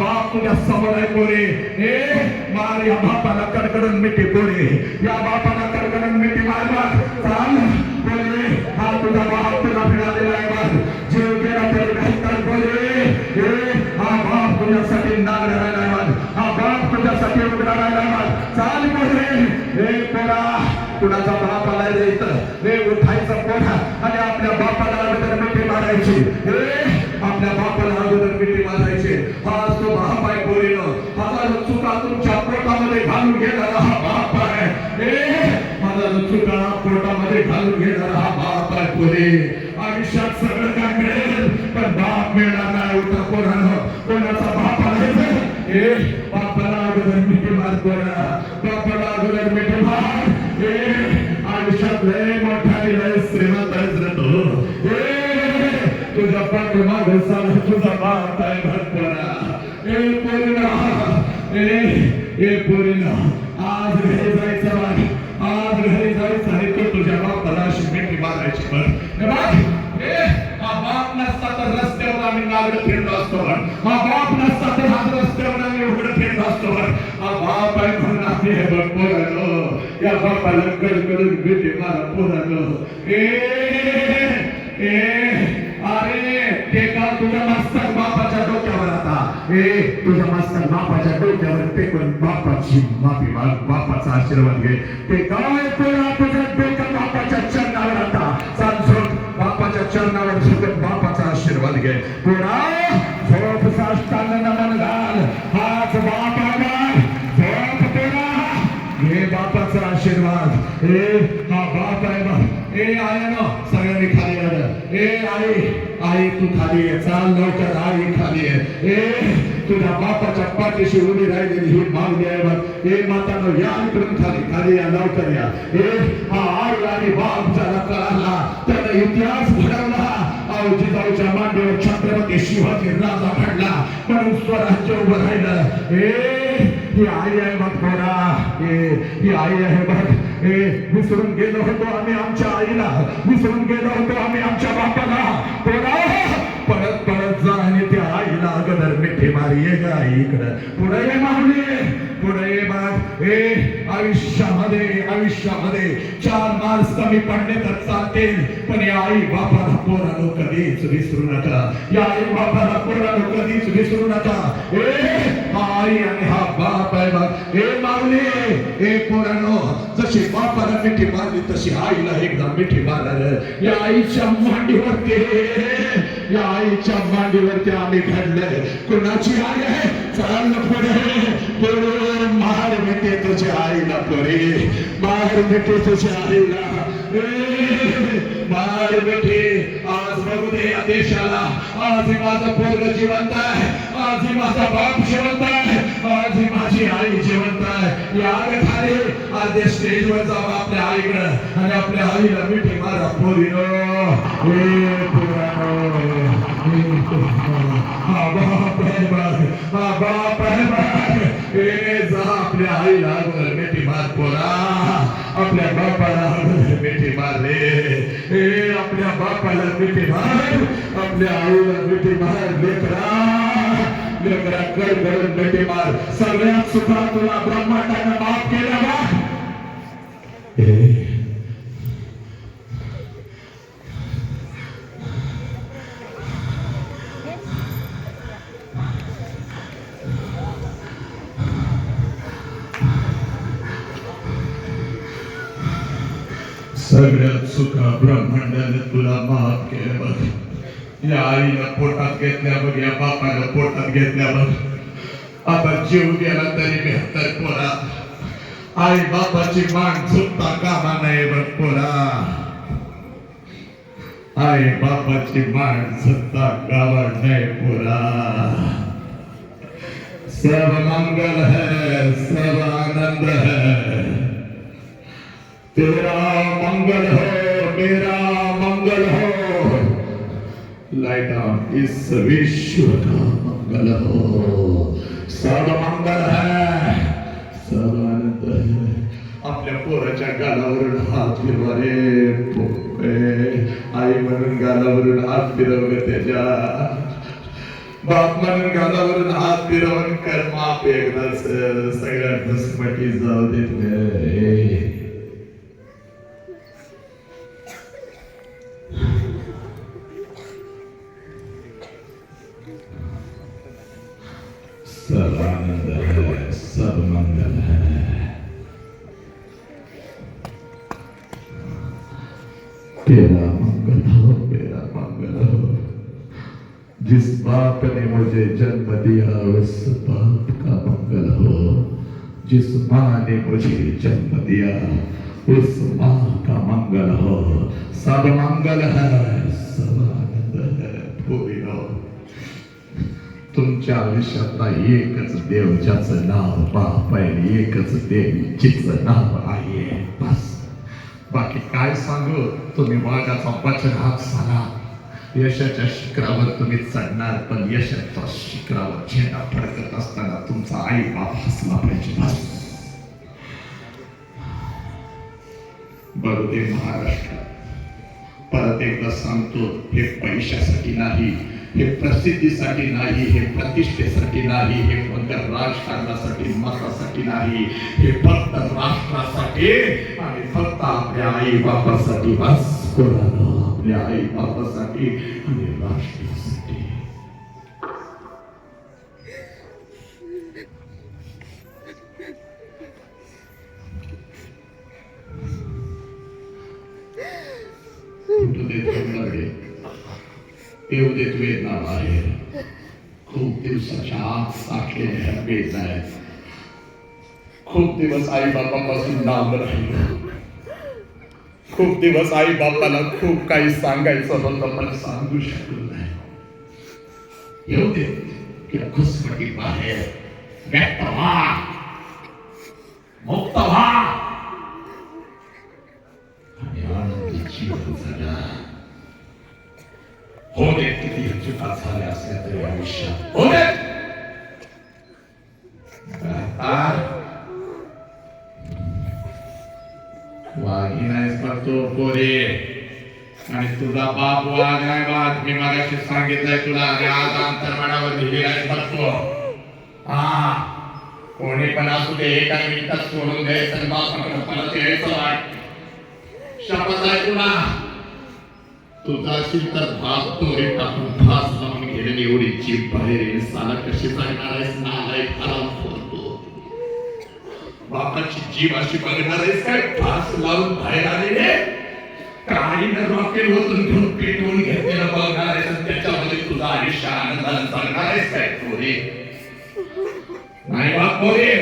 बाप तुझ्या समोर आहे पोरे. हे मार या बापाला कडकडून मिठी पोरे. या बापाला कडकडून मिठी मार मार. चाल पोरे. हा तुझा बाप तुला फिरालेला आहे मार. जीव गेला तरी काही तर पोरे. हे हा बाप तुझ्यासाठी नाग राहिला आहे बघ हा बाप तुझ्यासाठी उघडा राहिला आहे बघ चाल पोरे. हे पोरा कुणाचा बाप आलाय रे इथं. हे उठायचं पोरा. आणि आपल्या बापाला अगोदर मिठी मारायची. हे आपल्या बापाला अगोदर बाप आहे आयुष्यात सगळं काय मिळेल पण बाप मिळणार नाही उठा पोरानं. कोणाचा बाप आहे ए बापाला अगोदर मिठी मार कोणा बापाला अगोदर मिठी मार. ए आयुष्यात लय मोठा लय श्रीमंत आहेस ए तुझा पाठीमाग साला तुझा बाप आहे भरपूरा ए पोरीना. ए ए पोरीना. आज घरी जायचं बाई आज घरी जायचं आहे तू तुझ्या बापाला अशी पण. हा बाप नसता तर रस्त्यावर आम्ही नागड फिरलो असतो हा बाप नसता तर हा रस्त्यावर आम्ही उघड फिरलो असतो हा बाप आहे म्हणून आम्ही हे बघ पोरानो या बापाला कडकडून भेटी मारा पोरानो. ए ए अरे ते काल तुझ्या मस्तक बापाच्या डोक्यावर आता. ए तुझ्या मस्तक बापाच्या डोक्यावर ते पण बापाची माफी माग बापाचा आशीर्वाद घे. ते काय पोरा आशीर्वाद घे झोप साष्टांग नमन घाल हाच बाप झोप हे बापाचा आशीर्वाद. ए हा बाप आहे बा. ए आया ना. सगळ्यांनी खाली आलं. ए आई आई तू खाली आहे चाल लवकर आई खाली आहे ए तुझ्या बापाच्या पाठीशी उभी राहिलेली ही मागणी आहे ए मातानो या इकडून खाली खाली या लवकर या. ए हा आणि बाप ज्याला कळाला. त्याने इतिहास घडवला. जिजाऊच्या मांडीवर छत्रपती शिवाजी राजा घडला म्हणून स्वराज्य उभं राहिलं. ए ही आई आहे बघ थोडा ए ही आई आहे बघ. ए विसरून गेलो होतो आम्ही आमच्या आईला. विसरून गेलो होतो आम्ही आमच्या बापाला. थोडा मारी इकडं. पुढे ये माऊली पुढे ये बघ ए आयुष्यामध्ये आयुष्यामध्ये चार मार्क्स कमी पडले तर चालतील. पण या आई बापाला पोरानो कधीच विसरू नका. या आई बापाला पोरानो कधीच विसरू नका. ए आई आणि हा बाप आहे बाप ए माऊली ए पोरानो जशी बापाला मिठी मारली तशी आईला एकदा मिठी मारणार या आईच्या मांडीवरती आईच्या मांडीवरती आम्ही घडलंय. कुणाची आई आहे? चाल पुढे. पुढे. महार मिटे तुझ्या आईला पुढे. महार मिटे तुझ्या आईला. महार मार मिटे आज बघू दे देशाला. आज ही माझा पोरग जिवंत आहे. माझी माझा बाप जिवंत आहे माझी माझी आई जिवंत आहे. या रे खाली आज या स्टेजवर जाऊ आपल्या आईकडं आणि आपल्या आईला मिठी मारा. पोरीनो ए पोरानो हा बाप आहे बघ हा बाप आहे बघ ए जा आपल्या आईला अगोदर मिठी मार पोरा. आपल्या बापाला अगोदर मिठी मार रे. ए आपल्या बापाला मिठी मार आपल्या आईला मिठी मार लेकरा. लेकरा कर करून मिठी मार सुखा तुला ब्रह्मांडानं सुखा तुला माफ़ केलं. बघ या आईला पोटात घेतल्या बघ या बापाला पोटात घेतल्या बघ आता जीव गेला तरी बेहतर पोरा. आई बापाची मान झुकता कामा नाही बघ पोरा. आई बापाची मान झुकता कामा नाही पोरा. सब मंगल है सब आनंद है. तेरा मंगल हो लाइट इस विश्व का मंगल हो। सब मंगल है सब आनंद है। आपल्या पोराच्या गालावरून हात फिरवा रे आई म्हणून गालावरून हात फिरव त्याच्या। बाप म्हणून गालावरून हात फिरवून कर्मा माप एकदाच सगळ्या घुसमटी जाऊ देत आनंद है सब मंगल है तेरा मंगल हो मेरा मंगल हो जिस बाप ने मुझे जन्म दिया उस बाप का मंगल हो जिस माँ ने मुझे जन्म दिया उस माँ का मंगल हो सब मंगल है, सब तुमच्या आयुष्यातला एकच देव ज्याचं नाव बाप आहे एकच देव जिचं नाव आहे. बस. बाकी काय सांगू? तुम्ही वाघाचा वचनात सांगा यशाच्या शिखरावर तुम्ही चढणार पण यशाच्या शिखरावर झेंडा फडकत असताना तुमचा आई बाप हसला पाहिजे. बस. महाराष्ट्र. परत एकदा सांगतो हे पैशासाठी नाही हे प्रसिद्धीसाठी नाही हे प्रतिष्ठेसाठी नाही हे फक्त राजकारणासाठी मतासाठी नाही हे फक्त राष्ट्रासाठी आणि फक्त आपल्या आई बापासाठी बस कोणाला? आपल्या आई बापासाठी आणि राष्ट्रासाठी. देत वेदना बाहेर खूप दिवसाच्या आत साठलेल्या वेदना आहेत खूप दिवस आई बापापासून लांब राहिलो खूप दिवस आई बापाला खूप काही सांगायचं होतं पण सांगू शकलो नाही येऊ दे या घुसमटी बाहेर व्यक्त व्हा मुक्त व्हा आणि आनंदी जीवन हो किती चुका झाल्या असल्या तरी आयुष्यात हो दे आता वाघी नाहीस करतो पोरे आणि तुझा बाप वाघ नाही वाघ मी मगाशी सांगितलंय तुला अरे आज अंतरमाडावर लिहिलेला आहे बघतो हा कोणी पण असू दे एका मिनिटात सोडून द्यायचं बाप बापाकडे परत यायचं वाट शपथ आहे तुला तुझा असेल तर भात तोरे टाकून फास लावून घेणे एवढी जीभ बाहेर. येईल साला कशी सांगणार आहेस? नालाय आराम करतो बापाची जीव अशी बघणार आहेस काय? फास लावून बाहेर आलेले काही न रॉकेल होतून घेऊन पेटवून घेतलेला बघणार आहेस त्याच्यामध्ये तुझा आयुष्य आनंदाने सांगणार आहेस काय? तोरे नाही बाप पोरे.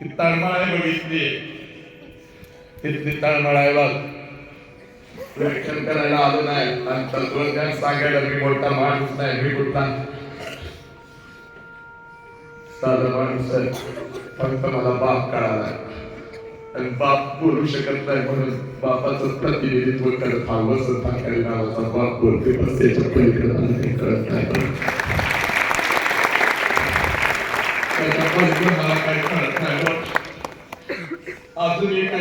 ती तळमळ बघितली. तिथली तळमळ आहे बघ. रक्षण करायला आलो नाही. आणि तत्वज्ञान सांगायला मी मोठा माणूस नाही मी कुठला? साधा माणूस आहे. फक्त मला बाप कळाला. आणि बाप बोलू शकत नाही म्हणून बापाचं प्रतिनिधित्व करत हा वसंत ठाकरे नावाचा बाप बोलते त्याच्या पलीकडे कळत नाही. मला काही कळत नाही. अजून एक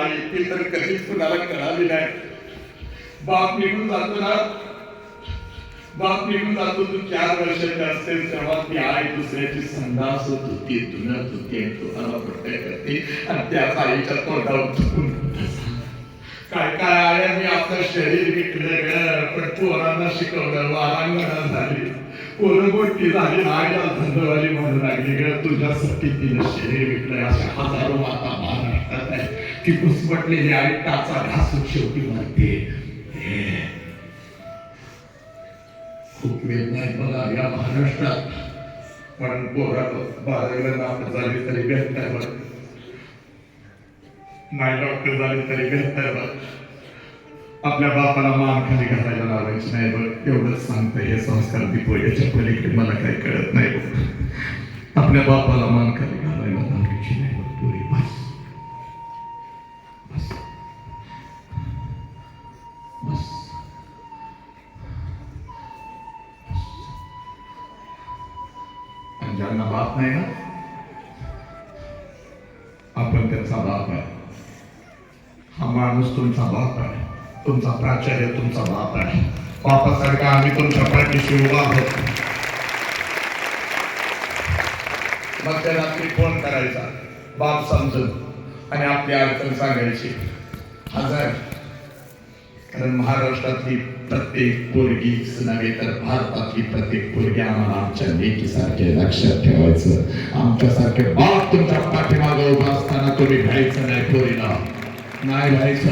आहे ती तर कधीच कुणाला कळाली नाही. बाप निघून जातो ना. बाप निघून जातो तू चार वर्षाचे असतेस तेव्हा ती आई दुसऱ्याची संडास होत होती धुनत होती तुम्हाला प्रत्यय करते आणि त्याच आईच्या तोंडावर झुकून काय काय आया मी आपलं शरीर विकलं ग पण पोरांना शिकवलं वारांगणा झाली. पोरं मोठी झाली आईला धंदवाली म्हणू लागली ग तुझ्यासाठी तिनं शरीर विकलं अशा हजारो माता महाराष्ट्रात ती पुसपटलेली आणि त्याचा घासून शेवटी मारते खूप वेदना आहेत बघा या महाराष्ट्रात. पण पोरा बारावीला नाप झाली तरी बेहतर बघ. नाही डॉक्टर झाले तरी बेहतर बघ. आपल्या बापाला मान खाली घालायला लावायची नाही बघ. एवढंच सांगतं हे संस्कार दिपो याच्या पलीकडे मला काही कळत नाही बघ. आपल्या बापाला मान खाली घालायला ज्यांना बाप नाही ना आपण त्यांचा बाप आहे. हा माणूस तुमचा बाप आहे. तुमचा प्राचार्य तुमचा बाप आहे. बापासारखा आम्ही तुमच्या पाठीशी उभा आहोत. मध्यरात्री फोन करायचा? बाप समजून आणि आपली अडचण सांगायची. हजार कारण महाराष्ट्रातली प्रत्येक पोरगीच नव्हे तर भारतातली प्रत्येक पोरगी आम्हाला आमच्या लेकीसारखे लक्षात ठेवायचं. आमच्यासारखे बाप तुमच्या पाठीमागं उभा असताना तुम्ही घ्यायचं नाही पोरीला. नाही व्हायचं